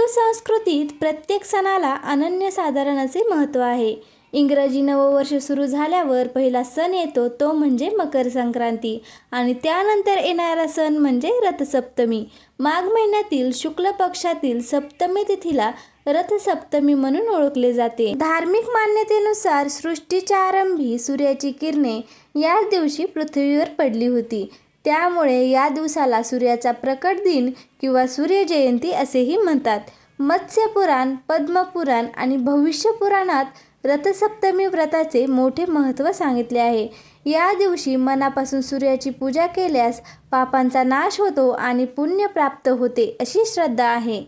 हिंदू संस्कृतीत प्रत्येक सणाला अनन्यसाधारण असे महत्त्व आहे. इंग्रजी नववर्ष सुरू झाल्यावर पहिला सण येतो तो म्हणजे मकर संक्रांती. आणि त्यानंतर येणारा सण म्हणजे रथसप्तमी. माघ महिन्यातील शुक्ल पक्षातील सप्तमी तिथीला रथसप्तमी म्हणून ओळखले जाते. धार्मिक मान्यतेनुसार सृष्टीच्या आरंभी सूर्याची किरणे याच दिवशी पृथ्वीवर पडली होती. त्यामुळे या दिवसाला सूर्याचा प्रकट दिन किंवा सूर्यजयंती असेही म्हणतात. मत्स्यपुराण पद्मपुराण आणि भविष्यपुराणात रथसप्तमी व्रताचे मोठे महत्त्व सांगितले आहे. या दिवशी मनापासून सूर्याची पूजा केल्यास पापांचा नाश होतो आणि पुण्य प्राप्त होते अशी श्रद्धा आहे.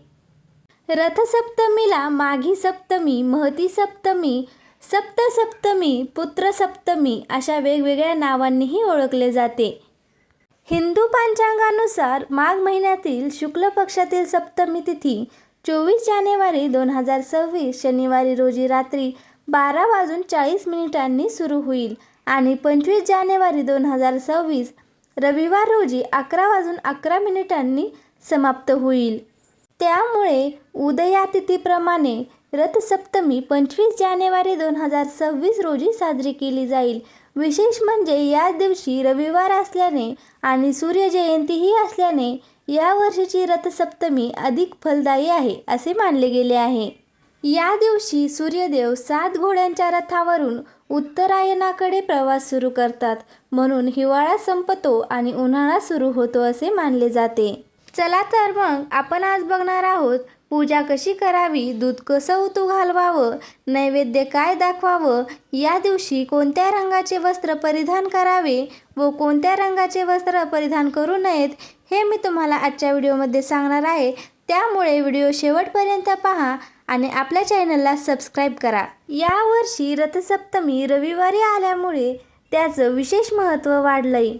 रथसप्तमीला माघी सप्तमी महती सप्तमी सप्तसप्तमी पुत्रसप्तमी अशा वेगवेगळ्या नावांनीही ओळखले जाते. हिंदू पंचांगानुसार माघ महिन्यातील शुक्ल पक्षातील सप्तमी तिथी चोवीस जानेवारी दोन हजार सव्वीस शनिवारी रोजी रात्री बारा वाजून चाळीस मिनिटांनी सुरू होईल आणि पंचवीस जानेवारी दोन हजार सव्वीस रविवार रोजी अकरा वाजून अकरा मिनिटांनी समाप्त होईल. त्यामुळे उदयातिथीप्रमाणे रथसप्तमी पंचवीस जानेवारी दोन हजार सव्वीस रोजी साजरी केली जाईल. विशेष म्हणजे या दिवशी रविवार असल्याने आणि सूर्यजयंतीही असल्याने या वर्षीची रथसप्तमी अधिक फलदायी आहे असे मानले गेले आहे. या दिवशी सूर्यदेव सात घोड्यांच्या रथावरून उत्तरायणाकडे प्रवास सुरू करतात. म्हणून हिवाळा संपतो आणि उन्हाळा सुरू होतो असे मानले जाते. चला तर मग आपण आज बघणार आहोत पूजा कशी करावी दूध कसं उतू घालवावं नैवेद्य काय दाखवावं या दिवशी कोणत्या रंगाचे वस्त्र परिधान करावे व कोणत्या रंगाचे वस्त्र परिधान करू नयेत हे मी तुम्हाला आजच्या व्हिडिओमध्ये सांगणार आहे. त्यामुळे व्हिडिओ शेवटपर्यंत पहा आणि आपल्या चॅनलला सबस्क्राईब करा. यावर्षी रथसप्तमी रविवारी आल्यामुळे त्याचं विशेष महत्त्व वाढलंय.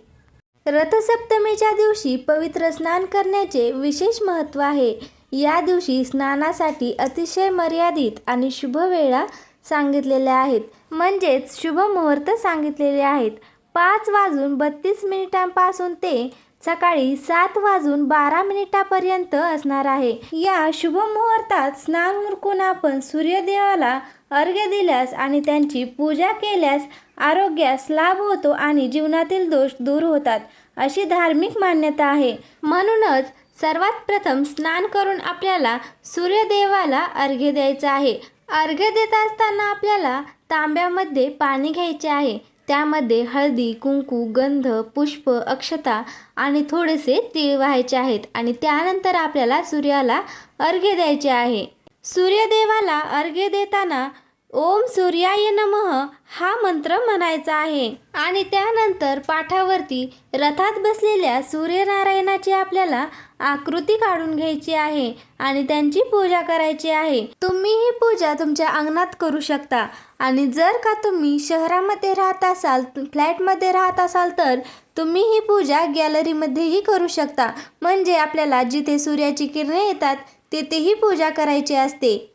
रथसप्तमीच्या दिवशी पवित्र स्नान करण्याचे विशेष महत्त्व आहे. या दिवशी स्नानासाठी अतिशय मर्यादित आणि शुभ वेळा सांगितलेल्या आहेत. म्हणजेच शुभ मुहूर्त सांगितलेले आहेत. पाच वाजून बत्तीस मिनिटांपासून ते सकाळी सात वाजून बारा मिनिटापर्यंत असणार आहे. या शुभ मुहूर्तात स्नान उरकून आपण सूर्यदेवाला अर्घ्य दिल्यास आणि त्यांची पूजा केल्यास आरोग्यास लाभ होतो आणि जीवनातील दोष दूर होतात अशी धार्मिक मान्यता आहे. म्हणूनच सर्वात प्रथम स्नान करून आपल्याला सूर्यदेवाला अर्घ्य द्यायचं आहे. अर्घ्य देत असताना आपल्याला तांब्यामध्ये पाणी घ्यायचे आहे. त्यामध्ये हळदी कुंकू गंध पुष्प अक्षता आणि थोडेसे तीळ व्हायचे आहेत आणि त्यानंतर आपल्याला सूर्याला अर्घ्य द्यायचे आहे. सूर्यदेवाला अर्घ्य देताना ओम सूर्याय नमः हा मंत्र म्हणायचा आहे. आणि त्यानंतर पाठावरती रथात बसलेल्या सूर्यनारायणाची आपल्याला आकृती काढून घ्यायची आहे आणि त्यांची पूजा करायची आहे. तुम्ही ही पूजा तुमच्या अंगणात करू शकता. आणि जर का तुम्ही शहरामध्ये राहत असाल फ्लॅटमध्ये राहत असाल तर तुम्ही ही पूजा गॅलरीमध्येही करू शकता. म्हणजे आपल्याला जिथे सूर्याची किरणे येतात तेथेही पूजा करायची असते.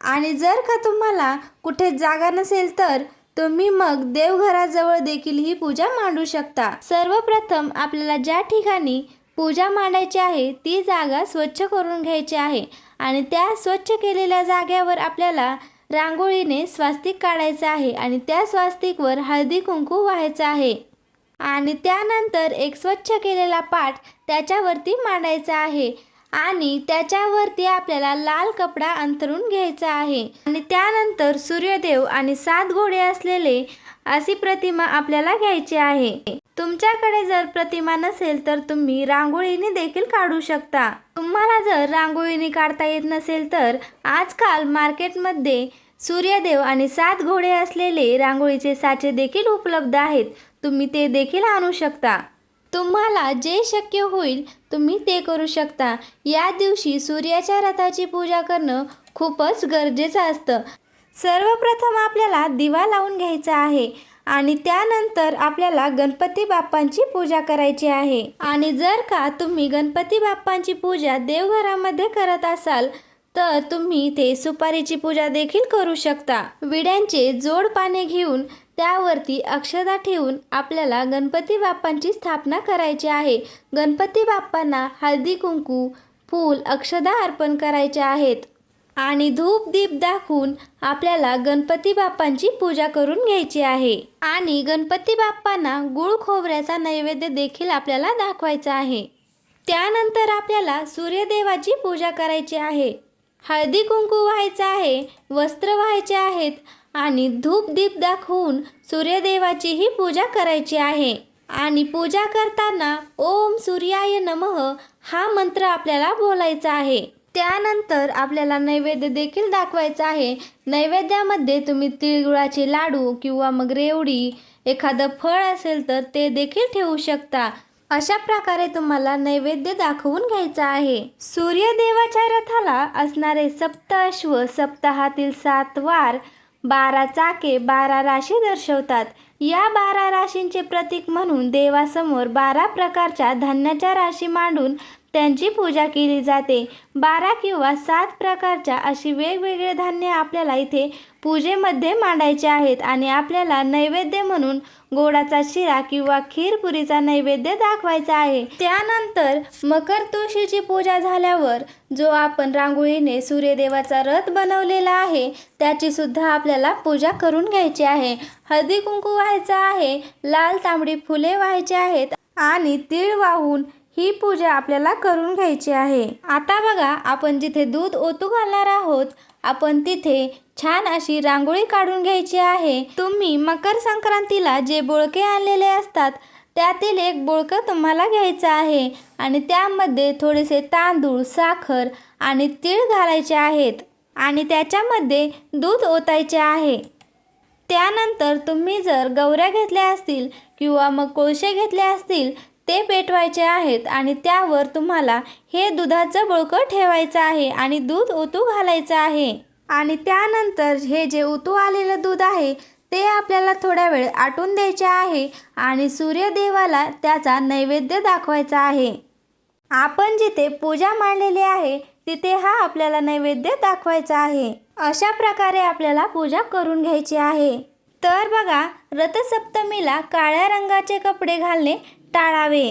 आणि जर का तुम्हाला कुठे जागा नसेल तर तुम्ही मग देवघराजवळ देखील ही पूजा मांडू शकता. सर्वप्रथम आपल्याला ज्या ठिकाणी पूजा मांडायची आहे ती जागा स्वच्छ करून घ्यायची आहे आणि त्या स्वच्छ केलेल्या जाग्यावर आपल्याला रांगोळीने स्वास्तिक काढायचं आहे आणि त्या स्वास्तिकवर हळदी कुंकू व्हायचं आहे. आणि त्यानंतर एक स्वच्छ केलेला पाठ त्याच्यावरती मांडायचा आहे. आणि त्याच्यावरती आपल्याला लाल कपडा अंतरून घ्यायचा आहे. आणि त्यानंतर सूर्यदेव आणि सात घोडे असलेले अशी प्रतिमा आपल्याला घ्यायची आहे. तुमच्याकडे जर प्रतिमा नसेल तर तुम्ही रांगोळीने देखील काढू शकता. तुम्हाला जर रांगोळीने काढता येत नसेल तर आजकाल मार्केटमध्ये सूर्यदेव आणि सात घोडे असलेले रांगोळीचे साचे देखील उपलब्ध आहेत. तुम्ही ते देखील आणू शकता. तुम्हाला जे शक्य होईल तुम्ही ते करू शकता. या दिवशी सूर्याच्या रथाची पूजा करणं खूपच गरजेचं असतं. सर्वप्रथम आपल्याला दिवा लावून घ्यायचा आहे आणि त्यानंतर आपल्याला गणपती बाप्पांची पूजा करायची आहे. आणि जर का तुम्ही गणपती बाप्पांची पूजा देवघरामध्ये करत असाल तर तुम्ही ते सुपारीची पूजा देखील करू शकता. विड्यांचे जोड पाने घेऊन त्यावरती अक्षदा ठेवून आपल्याला गणपती बाप्पांची स्थापना करायची आहे. गणपती बाप्पांना हळदी कुंकू फूल अक्षदा अर्पण करायचे आहेत. आणि धूप दीप दाखवून आपल्याला गणपती बाप्पांची पूजा करून घ्यायची आहे. आणि गणपती बाप्पांना गुळ खोबऱ्याचा नैवेद्य देखील आपल्याला दाखवायचा आहे. त्यानंतर आपल्याला सूर्यदेवाची पूजा करायची आहे. हळदी कुंकू व्हायचं आहे वस्त्र व्हायचे आहेत आणि धूप दीप दाखवून सूर्यदेवाचीही पूजा करायची आहे. आणि पूजा करताना ओम सूर्याय नमः हा मंत्र आपल्याला बोलायचा आहे. त्यानंतर आपल्याला नैवेद्य देखील दाखवायचा आहे. नैवेद्यामध्ये तुम्ही तिळगुळाचे लाडू किंवा मग रेवडी एखादं फळ असेल तर ते देखील ठेवू शकता. अशा प्रकारे तुम्हाला नैवेद्य दाखवून घ्यायचा आहे. सूर्यदेवाच्या रथाला असणारे सप्त अश्व सप्ताहातील सात वार बारा चाके बारा राशी दर्शवतात. या बारा राशींचे प्रतीक म्हणून देवासमोर बारा प्रकारच्या धान्याच्या राशी मांडून त्यांची पूजा केली जाते. बारा किंवा सात प्रकारच्या अशी वेगवेगळे धान्य आपल्याला इथे पूजेमध्ये मांडायचे आहेत आणि आपल्याला नैवेद्य म्हणून गोडाचा शिरा किंवा खीरपुरीचा नैवेद्य दाखवायचा आहे. त्यानंतर मकर तुळशीची पूजा झाल्यावर जो आपण रांगोळीने सूर्यदेवाचा रथ बनवलेला आहे त्याची सुद्धा आपल्याला पूजा करून घ्यायची आहे. हळदी कुंकू व्हायचा आहे लाल तांबडी फुले व्हायची आहेत आणि तीळ वाहून ही पूजा आपल्याला करून घ्यायची आहे. आता बघा आपण जिथे दूध ओतू घालणार आहोत आपण तिथे छान अशी रांगोळी काढून घ्यायची आहे. तुम्ही मकर संक्रांतीला जे बोळके आणलेले असतात त्यातील एक बोळकं तुम्हाला घ्यायचं आहे. आणि त्यामध्ये थोडेसे तांदूळ साखर आणि तीळ घालायचे आहेत. आणि त्याच्यामध्ये दूध ओतायचे आहे. त्यानंतर तुम्ही जर गवऱ्या घेतल्या असतील किंवा मग कोळसे घेतले असतील ते पेटवायचे आहेत आणि त्यावर तुम्हाला हे दुधाचं बळकं ठेवायचं आहे आणि दूध ओतू घालायचं आहे. आणि त्यानंतर हे जे ओतू आलेलं दूध आहे ते आपल्याला थोड्या वेळ आटून द्यायचे आहे आणि सूर्यदेवाला त्याचा नैवेद्य दाखवायचा आहे. आपण जिथे पूजा मांडलेली आहे तिथे हा आपल्याला नैवेद्य दाखवायचा आहे. अशा प्रकारे आपल्याला पूजा करून घ्यायची आहे. तर बघा रथसप्तमीला काळ्या रंगाचे कपडे घालणे टाळावे.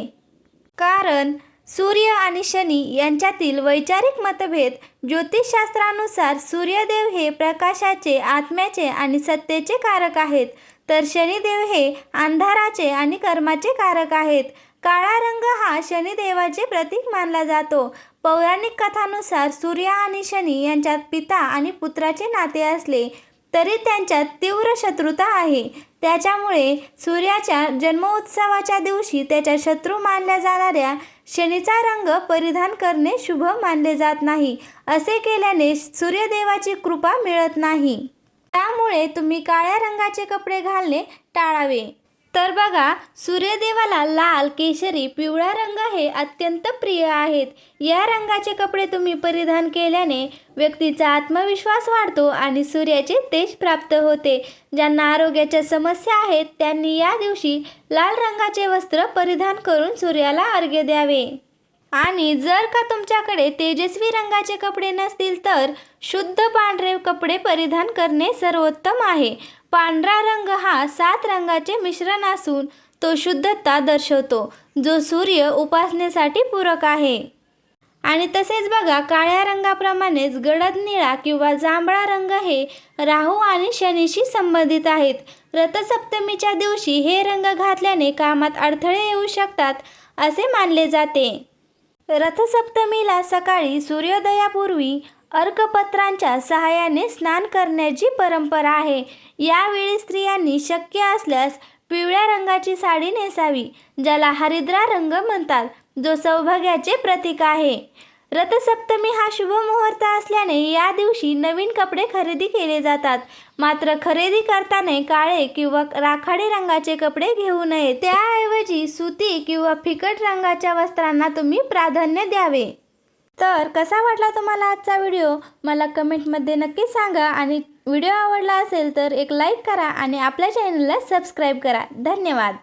कारण सूर्य आणि शनी यांच्यातील वैचारिक मतभेद ज्योतिषशास्त्रानुसार सूर्यदेव हे प्रकाशाचे आत्म्याचे आणि सत्तेचे कारक आहेत. तर शनिदेव हे अंधाराचे आणि कर्माचे कारक आहेत. काळा रंग हा शनिदेवाचे प्रतीक मानला जातो. पौराणिक कथानुसार सूर्य आणि शनी यांच्यात पिता आणि पुत्राचे नाते असले तरी त्यांच्यात तीव्र शत्रुता आहे. त्याच्यामुळे सूर्याच्या जन्मोत्सवाच्या दिवशी त्याच्या शत्रू मानल्या जाणाऱ्या शनीचा रंग परिधान करणे शुभ मानले जात नाही असे केल्याने सूर्यदेवाची कृपा मिळत नाही. त्यामुळे तुम्ही काळ्या रंगाचे कपडे घालणे टाळावे. तर बघा सूर्यदेवाला लाल केशरी पिवळा रंग हे अत्यंत प्रिय आहेत. या रंगाचे कपडे तुम्ही परिधान केल्याने व्यक्तीचा आत्मविश्वास वाढतो आणि सूर्याचे तेज प्राप्त होते. ज्यांना आरोग्याच्या समस्या आहेत त्यांनी या दिवशी लाल रंगाचे वस्त्र परिधान करून सूर्याला अर्घ्य द्यावे. आणि जर का तुमच्याकडे तेजस्वी रंगाचे कपडे नसतील तर शुद्ध पांढरे कपडे परिधान करणे सर्वोत्तम आहे. पांढरा रंग हा सात रंगाचे मिश्रण असून तो शुद्धता दर्शवतो जो सूर्य उपासनेसाठी पूरक आहे. आणि तसेच बघा काळ्या रंगाप्रमाणेच गडद निळा किंवा जांभळा रंग हे राहू आणि शनीशी संबंधित आहेत. रथसप्तमीच्या दिवशी हे रंग घातल्याने कामात अडथळे येऊ शकतात असे मानले जाते. रथसप्तमीला सकाळी सूर्योदयापूर्वी अर्कपत्रांच्या सहाय्याने स्नान करण्याची परंपरा आहे. यावेळी स्त्रियांनी शक्य असल्यास पिवळ्या रंगाची साडी नेसावी ज्याला हरिद्रा रंग म्हणतात जो सौभाग्याचे प्रतीक आहे. रथसप्तमी हा शुभ मुहूर्त असल्याने या दिवशी नवीन कपडे खरेदी केले जातात. मात्र खरेदी करताना काळे किंवा राखाडी रंगाचे कपडे घेऊ नये. त्याऐवजी सुती किंवा फिकट रंगाच्या वस्त्रांना तुम्ही प्राधान्य द्यावे. तर कसा वाटला तुम्हाला आजचा व्हिडिओ? मला कमेंटमध्ये नक्की सांगा. आणि व्हिडिओ आवडला असेल तर एक लाईक करा आणि आपल्या चॅनलला सबस्क्राईब करा. धन्यवाद.